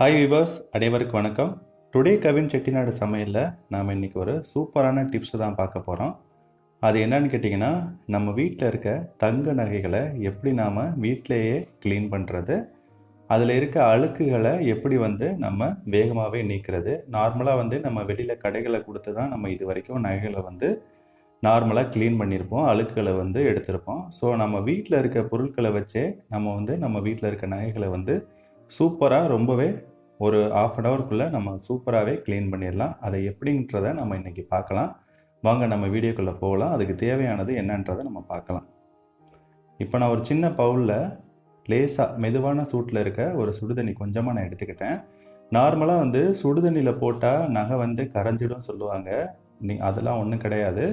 Hi viewers அனைவருக்கு வணக்கம். Today Kavin Chettinad சமையலில் நாம் இன்றைக்கி ஒரு சூப்பரான டிப்ஸ் தான் பார்க்க போகிறோம் அது என்னன்னு கேட்டிங்கன்னா நம்ம வீட்டில் இருக்க தங்க நகைகளை எப்படி நாம் வீட்டிலேயே க்ளீன் பண்ணுறது அதில் இருக்க அழுக்குகளை எப்படி வந்து நம்ம வேகமாகவே நீக்கிறது நார்மலாக வந்து நம்ம வெளியில் கடைகளை கொடுத்து தான் நம்ம இது வரைக்கும் நகைகளை வந்து நார்மலாக க்ளீன் பண்ணியிருப்போம் அழுக்குகளை வந்து எடுத்திருப்போம். ஸோ நம்ம வீட்டில் இருக்க பொருட்களை வச்சே நம்ம வந்து நம்ம வீட்டில் இருக்க நகைகளை வந்து சூப்பராக ரொம்பவே ஒரு ஆஃப் அன் ஹவருக்குள்ளே நம்ம சூப்பராகவே க்ளீன் பண்ணிடலாம். அதை எப்படின்றத நம்ம இன்றைக்கி பார்க்கலாம். வாங்க நம்ம வீடியோக்குள்ளே போகலாம். அதுக்கு தேவையானது என்னன்றதை நம்ம பார்க்கலாம். இப்போ நான் ஒரு சின்ன பவுலில் லேசாக மெதுவான சூட்டில் இருக்க ஒரு சுடுதண்ணி கொஞ்சமாக நான் எடுத்துக்கிட்டேன். நார்மலாக வந்து சுடுதண்ணியில் போட்டால் நகை வந்து கரைஞ்சிடும் சொல்லுவாங்க. நீ அதெல்லாம் ஒன்றும் கிடையாது.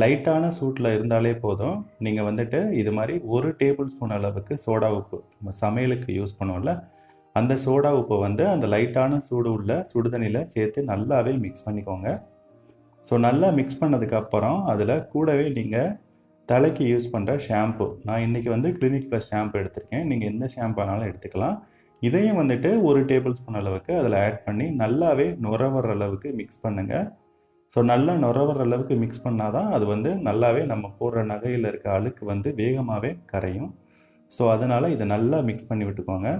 லைட்டான சூட்டில் இருந்தாலே போதும். நீங்கள் வந்துட்டு இது மாதிரி ஒரு டேபிள் ஸ்பூன் அளவுக்கு சோடா உப்பு நம்ம சமையலுக்கு யூஸ் பண்ணுவோம்ல அந்த சோடா உப்பை வந்து அந்த லைட்டான சூடு உள்ள சுடுதண்ணியில் சேர்த்து நல்லாவே மிக்ஸ் பண்ணிக்கோங்க. ஸோ நல்லா மிக்ஸ் பண்ணதுக்கப்புறம் அதில் கூடவே நீங்கள் தலைக்கு யூஸ் பண்ணுற ஷாம்பு நான் இன்றைக்கி வந்து கிளினிக் ப்ளஸ் ஷாம்பு எடுத்திருக்கேன். நீங்கள் எந்த ஷாம்பானாலும் எடுத்துக்கலாம். இதையும் வந்துட்டு ஒரு டேபிள் ஸ்பூன் அளவுக்கு அதில் ஆட் பண்ணி நல்லாவே நுர வர்ற அளவுக்கு மிக்ஸ் பண்ணுங்கள் ஸோ நல்லா நுர வர்ற அளவுக்கு மிக்ஸ் பண்ணால் தான் அது வந்து நல்லாவே நம்ம போடுற நகையில் இருக்க அழுக்கு வந்து வேகமாகவே கரையும். ஸோ அதனால் இதை நல்லா மிக்ஸ் பண்ணி விட்டுக்கோங்க.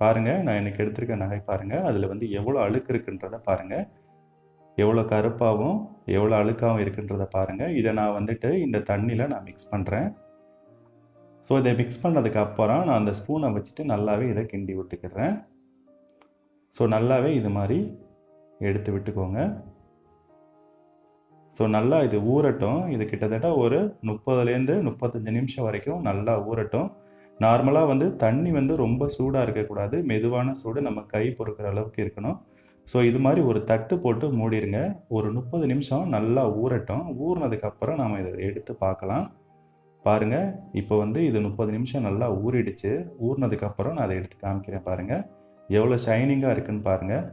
பாருங்கள் நான் எனக்கு எடுத்திருக்க நகை பாருங்கள் அதில் வந்து எவ்வளோ அழுக்கு இருக்குன்றதை பாருங்கள் எவ்வளோ கருப்பாகவும் எவ்வளோ அழுக்காகவும் இருக்குன்றதை பாருங்கள் இதை நான் வந்துட்டு இந்த தண்ணியில் நான் மிக்ஸ் பண்ணுறேன் ஸோ இதை மிக்ஸ் பண்ணதுக்கு அப்புறம் நான் அந்த ஸ்பூனை வச்சுட்டு நல்லாவே இதை கிண்டி விட்டுக்கிறேன். ஸோ நல்லாவே இது மாதிரி எடுத்து விட்டுக்கோங்க. ஸோ நல்லா இது ஊறட்டும். இது கிட்டத்தட்ட ஒரு முப்பதுலேருந்து முப்பத்தஞ்சு நிமிஷம் வரைக்கும் நல்லா ஊறட்டும். நார்மலாக வந்து தண்ணி வந்து ரொம்ப சூடாக இருக்கக்கூடாது. மெதுவான சூடு நம்ம கை பொறுக்கிற அளவுக்கு இருக்கணும். ஸோ இது மாதிரி ஒரு தட்டு போட்டு மூடிடுங்க ஒரு முப்பது நிமிஷம் நல்லா ஊறட்டும். ஊறினதுக்கப்புறம் நாம் இதை எடுத்து பார்க்கலாம். பாருங்கள் இப்போ வந்து இது முப்பது நிமிஷம் நல்லா ஊறிடுச்சு. ஊறினதுக்கப்புறம் நான் அதை எடுத்து காமிக்கிறேன் பாருங்கள் எவ்வளோ ஷைனிங்காக இருக்குன்னு பாருங்கள்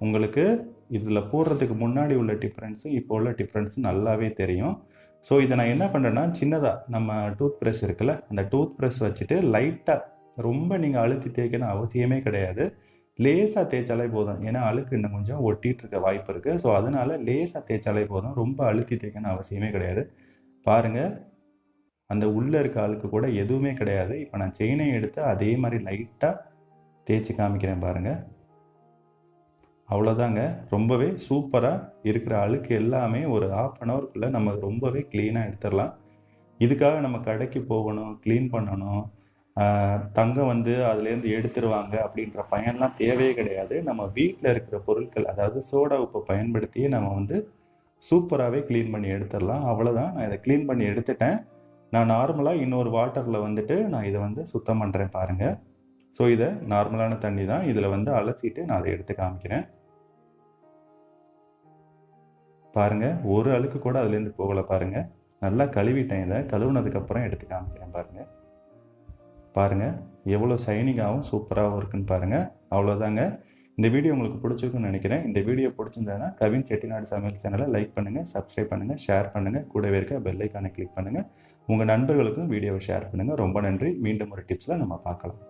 உங்களுக்கு இதில் போடுறதுக்கு முன்னாடி உள்ள டிஃப்ரென்ஸும் இப்போ உள்ள டிஃப்ரென்ஸும் நல்லாவே தெரியும். ஸோ இதை நான் என்ன பண்ணுறேன்னா சின்னதாக நம்ம டூத் ப்ரஷ் இருக்குல்ல அந்த டூத் ப்ரஷ் வச்சுட்டு லைட்டாக ரொம்ப நீங்கள் அழுத்தி தேய்க்கணும் அவசியமே கிடையாது. லேசாக தேய்ச்சாலே போதும். ஏன்னா அழுக்கு இன்னும் கொஞ்சம் ஒட்டிகிட்டு இருக்க வாய்ப்பு இருக்குது ஸோ அதனால் லேசாக தேய்ச்சாலே போதும். ரொம்ப அழுத்தி தேய்க்கணும் அவசியமே கிடையாது. பாருங்கள் அந்த உள்ளே இருக்க அழுக்கு கூட எதுவுமே கிடையாது. இப்போ நான் செயினை எடுத்து அதே மாதிரி லைட்டாக தேய்ச்சி காமிக்கிறேன் பாருங்கள் அவ்வளோதாங்க ரொம்பவே சூப்பராக இருக்கிற அழுக்கு எல்லாமே ஒரு ஆஃப் அன் ஹவருக்குள்ளே நம்ம ரொம்பவே க்ளீனாக எடுத்துடலாம். இதுக்காக நம்ம கடைக்கு போகணும் க்ளீன் பண்ணணும். தங்கம் வந்து அதுலேருந்து எடுத்துருவாங்க அப்படின்ற பயன்லாம் தேவையே கிடையாது. நம்ம வீட்டில் இருக்கிற பொருட்கள் அதாவது சோடா உப்பை பயன்படுத்தியே நம்ம வந்து சூப்பராகவே க்ளீன் பண்ணி எடுத்துடலாம். அவ்வளோதான் நான் இதை க்ளீன் பண்ணி எடுத்துட்டேன். நான் நார்மலாக இன்னொரு வாட்டரில் வந்துட்டு நான் இதை வந்து சுத்தம் பண்ணுறேன் பாருங்கள் ஸோ இதை நார்மலான தண்ணி தான் இதில் வந்து அலசிட்டு நான் அதை எடுத்து காமிக்கிறேன். பாருங்கள் ஒரு அழுக்கு கூட அதுலேருந்து போகலை பாருங்கள் நல்லா கழுவிட்டேன் இதை. கழுவுனதுக்கப்புறம் எடுத்து காமிக்கிறேன் பாருங்கள் பாருங்கள் எவ்வளோ சைனிங்காகவும் சூப்பராகவும் இருக்குன்னு பாருங்கள் அவ்வளோதாங்க. இந்த வீடியோ உங்களுக்கு பிடிச்சிருக்குன்னு நினைக்கிறேன். இந்த வீடியோ பிடிச்சிருந்ததுன்னா கவின் செட்டிநாடு சமையல் சேனலை லைக் பண்ணுங்கள் சப்ஸ்கிரைப் பண்ணுங்கள் ஷேர் பண்ணுங்கள் கூடவே இருக்க பெல்லைக்கானை கிளிக் பண்ணுங்கள் உங்கள் நண்பர்களுக்கும் வீடியோவை ஷேர் பண்ணுங்கள் ரொம்ப நன்றி. மீண்டும் ஒரு டிப்ஸில் நம்ம பார்க்கலாம்.